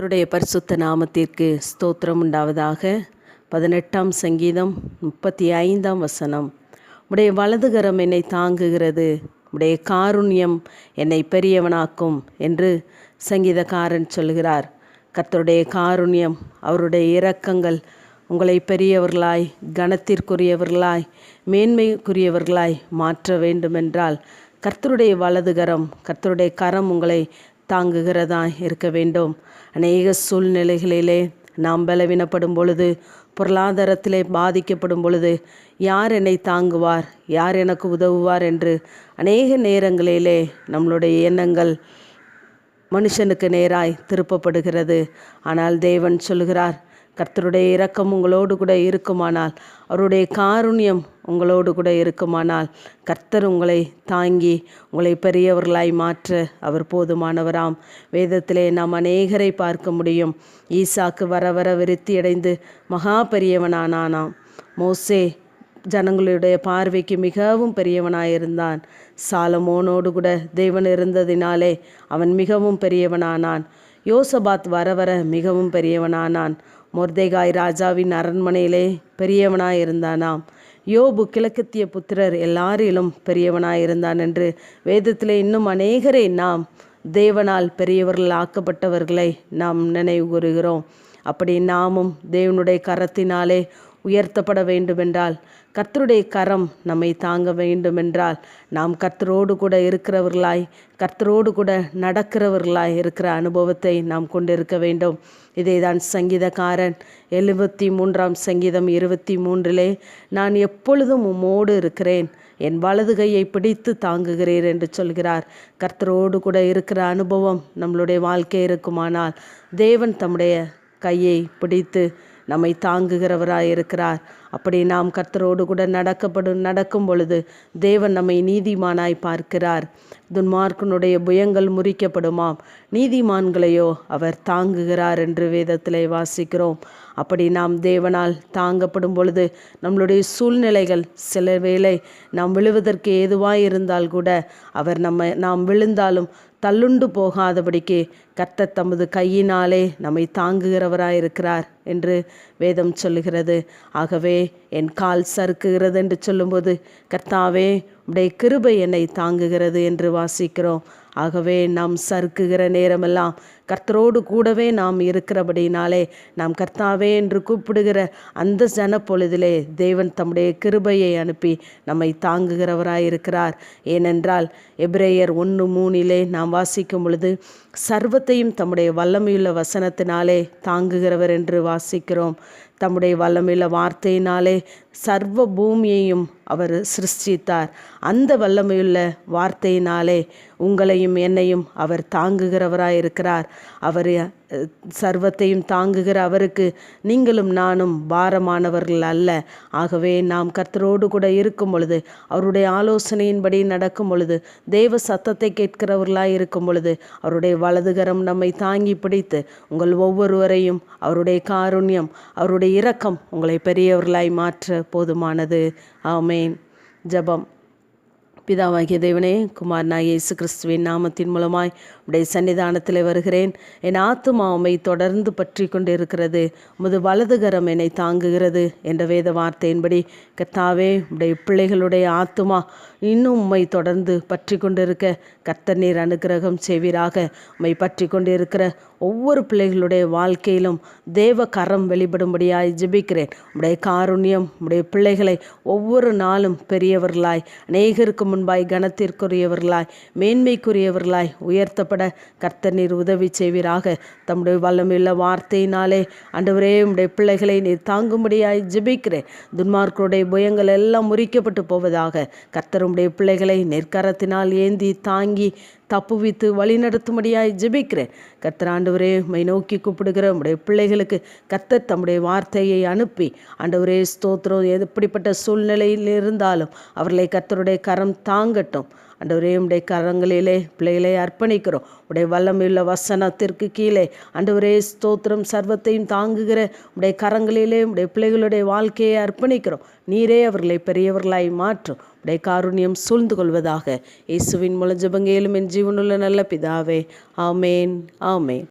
கத்தருடைய பரிசுத்த நாமத்திற்கு ஸ்தோத்திரம் உண்டாவதாக. பதினெட்டாம் சங்கீதம் முப்பத்தி ஐந்தாம் வசனம். உடைய வலதுகரம் என்னை தாங்குகிறது. உடைய காருண்யம் என்னை பெரியவனாக்கும் என்று சங்கீதக்காரன் சொல்கிறார். கர்த்தருடைய காருண்யம் அவருடைய இரக்கங்கள் உங்களை பெரியவர்களாய் கனத்திற்குரியவர்களாய் மேன்மைக்குரியவர்களாய் மாற்ற வேண்டுமென்றால் கர்த்தருடைய வலதுகரம் கர்த்தருடைய கரம் உங்களை தாங்குகிறதா இருக்க வேண்டும். அநேக சூழ்நிலைகளிலே நாம் பலவீனப்படும் பொழுது பொருளாதாரத்திலே பாதிக்கப்படும் பொழுது யார் என்னை தாங்குவார் யார் எனக்கு உதவுவார் என்று அநேக நேரங்களிலே நம்மளுடைய எண்ணங்கள் மனுஷனுக்கு நேராய் திருப்பப்படுகிறது. ஆனால் தேவன் சொல்கிறார் கர்த்தருடைய இரக்கம் உங்களோடு கூட இருக்குமானால் அவருடைய காருண்யம் உங்களோடு கூட இருக்குமானால் கர்த்தர் உங்களை தாங்கி உங்களை பெரியவர்களாய் மாற்ற அவர் போதுமானவராம். வேதத்திலே நாம் அநேகரை பார்க்க முடியும். ஈசாக்கு வர வர விருத்தி அடைந்து மகா பெரியவனானானாம். மோசே ஜனங்களுடைய பார்வைக்கு மிகவும் பெரியவனாயிருந்தான். சாலமோனோடு கூட தேவன் இருந்ததினாலே அவன் மிகவும் பெரியவனானான். யோசபாத் வர வர மிகவும் பெரியவனானான். மொர்தேகாய் ராஜாவின் அரண்மனையிலே பெரியவனாயிருந்தானாம். இருந்தானாம் யோபு கிழக்கத்திய புத்திரர் எல்லாரிலும் பெரியவனாயிருந்தான் என்று வேதத்திலே இன்னும் அநேகரை நாம் தேவனால் பெரியவர்கள் ஆக்கப்பட்டவர்களை நாம் நினைவு கூறுகிறோம். அப்படி நாமும் தேவனுடைய கரத்தினாலே உயர்த்தப்பட வேண்டுமென்றால் கர்த்தருடைய கரம் நம்மை தாங்க வேண்டுமென்றால் நாம் கர்த்தரோடு கூட இருக்கிறவர்களாய் கர்த்தரோடு கூட நடக்கிறவர்களாய் இருக்கிற அனுபவத்தை நாம் கொண்டிருக்க வேண்டும். இதை தான் சங்கீதக்காரன் எழுபத்தி மூன்றாம் சங்கீதம் இருபத்தி மூன்றிலே நான் எப்பொழுதும் உம்மோடு இருக்கிறேன். என் வலது கையை பிடித்து தாங்குகிறீர் என்று சொல்கிறார். கர்த்தரோடு கூட இருக்கிற அனுபவம் நம்மளுடைய வாழ்க்கை இருக்குமானால் தேவன் தம்முடைய கையை பிடித்து நம்மை தாங்குகிறவராய் இருக்கிறார். அப்படி நாம் கர்த்தரோடு கூட நடக்கப்படும் நடக்கும் பொழுது தேவன் நம்மை நீதிமானாய் பார்க்கிறார். துன்மார்க்கனுடைய புயங்கள் முறிக்கப்படுமாம். நீதிமான்களையோ அவர் தாங்குகிறார் என்று வேதத்திலே வாசிக்கிறோம். அப்படி நாம் தேவனால் தாங்கப்படும் பொழுது நம்மளுடைய சூழ்நிலைகள் சில வேளை நாம் விழுவதற்கு ஏதுவாக இருந்தால் கூட அவர் நம்ம நாம் விழுந்தாலும் தள்ளுண்டு போகாதபடிக்கு கர்த்தர் தமது கையினாலே நம்மை தாங்குகிறவராயிருக்கிறார் என்று வேதம் சொல்லுகிறது. ஆகவே என் கால் சறுக்குகிறது என்று சொல்லும்போது கர்த்தாவே உடைய கிருபை என்னை தாங்குகிறது என்று வாசிக்கிறோம். ஆகவே நாம் சறுக்குகிற நேரமெல்லாம் கர்த்தரோடு கூடவே நாம் இருக்கிறபடினாலே நாம் கர்த்தாவே என்று கூப்பிடுகிற அந்த ஜன பொழுதிலே தேவன் தம்முடைய கிருபையை அனுப்பி நம்மை தாங்குகிறவராயிருக்கிறார். ஏனென்றால் எப்ரேயர் ஒன்று மூணிலே நாம் வாசிக்கும் பொழுது சர்வத்தையும் தம்முடைய வல்லமையுள்ள வசனத்தினாலே தாங்குகிறவர் என்று வாசிக்கிறோம். தம்முடைய வல்லமையுள்ள வார்த்தையினாலே சர்வ பூமியையும் அவர் சிருஷ்டித்தார். அந்த வல்லமையுள்ள வார்த்தையினாலே உங்களையும் என்னையும் அவர் தாங்குகிறவராயிருக்கிறார். அவர் சர்வத்தையும் தாங்குகிற அவருக்கு நீங்களும் நானும் பாரமானவர்கள் அல்ல. ஆகவே நாம் கர்த்தரோடு கூட இருக்கும் பொழுது அவருடைய ஆலோசனையின்படி நடக்கும் பொழுது தேவ சத்தத்தை கேட்கிறவர்களாய் இருக்கும் பொழுது அவருடைய வலதுகரம் நம்மை தாங்கி பிடித்து உங்கள் ஒவ்வொருவரையும் அவருடைய காருண்யம் அவருடைய இரக்கம் உங்களை பெரியவர்களாய் மாற்ற போதுமானது. ஆமேன். ஜபம். பிதாவாகிய தேவனே குமாரனாக இயேசு கிறிஸ்துவின் நாமத்தின் மூலமாய் உடைய சன்னிதானத்தில் வருகிறேன். என் ஆத்துமா உம்மை தொடர்ந்து பற்றி கொண்டிருக்கிறது. உமது வலதுகரம் என்னை தாங்குகிறது என்ற வேத வார்த்தையின்படி. கத்தாவே உடைய பிள்ளைகளுடைய ஆத்துமா இன்னும் உம்மை தொடர்ந்து பற்றி கொண்டிருக்க. கர்த்தர் நீர் அனுகிரகம் செய்வீராக. உம்மை பற்றி கொண்டிருக்கிற ஒவ்வொரு பிள்ளைகளுடைய வாழ்க்கையிலும் தேவ கரம் வெளிப்படும்படியாய் ஜெபிக்கிறேன். உடைய காருண்யம் உடைய பிள்ளைகளை ஒவ்வொரு நாளும் பெரியவர்களாய் அநேகருக்கு முன்பாய் கனத்திற்குரியவர்களாய் மேன்மைக்குரியவர்களாய் உயர்த்தப்பட கர்த்தர் நீர் உதவி செய்வீராக. தம்முடைய வல்லமில்ல வார்த்தையினாலே அண்டவரே உடைய பிள்ளைகளை நீர் தாங்கும்படியாய் ஜிபிக்கிறேன். துன்மார்க்கருடைய புயங்கள் எல்லாம் முறிக்கப்பட்டு போவதாக கர்த்தருடைய பிள்ளைகளை நெற்கரத்தினால் ஏந்தி தாங்கி தப்புவித்து வழிநடத்தும்படியாய் ஜெபிக்கிறேன். கர்த்தர் ஆண்டவரே மை நோக்கி கூப்பிடுகிற உடைய பிள்ளைகளுக்கு கர்த்தர் தம்முடைய வார்த்தையை அனுப்பி ஆண்டவரே ஸ்தோத்திரம். எப்படிப்பட்ட சூழ்நிலையில் இருந்தாலும் அவர்களை கர்த்தருடைய கரம் தாங்கட்டும். ஆண்டவரே உடைய கரங்களிலே பிள்ளைகளை அர்ப்பணிக்கிறோம். உடைய வல்லமையுள்ள வசனத்திற்கு கீழே ஆண்டவரே ஸ்தோத்திரம். சர்வத்தையும் தாங்குகிற உடைய கரங்களிலே உடைய பிள்ளைகளுடைய வாழ்க்கையை அர்ப்பணிக்கிறோம். நீரே அவர்களை பெரியவர்களாய் மாற்றும். உடைய காருண்யம் சூழ்ந்து கொள்வதாக இயேசுவின் மூலம் ஜபங்கேலும் என் ஜீவனுள்ள நல்ல பிதாவே. ஆமேன். ஆமேன்.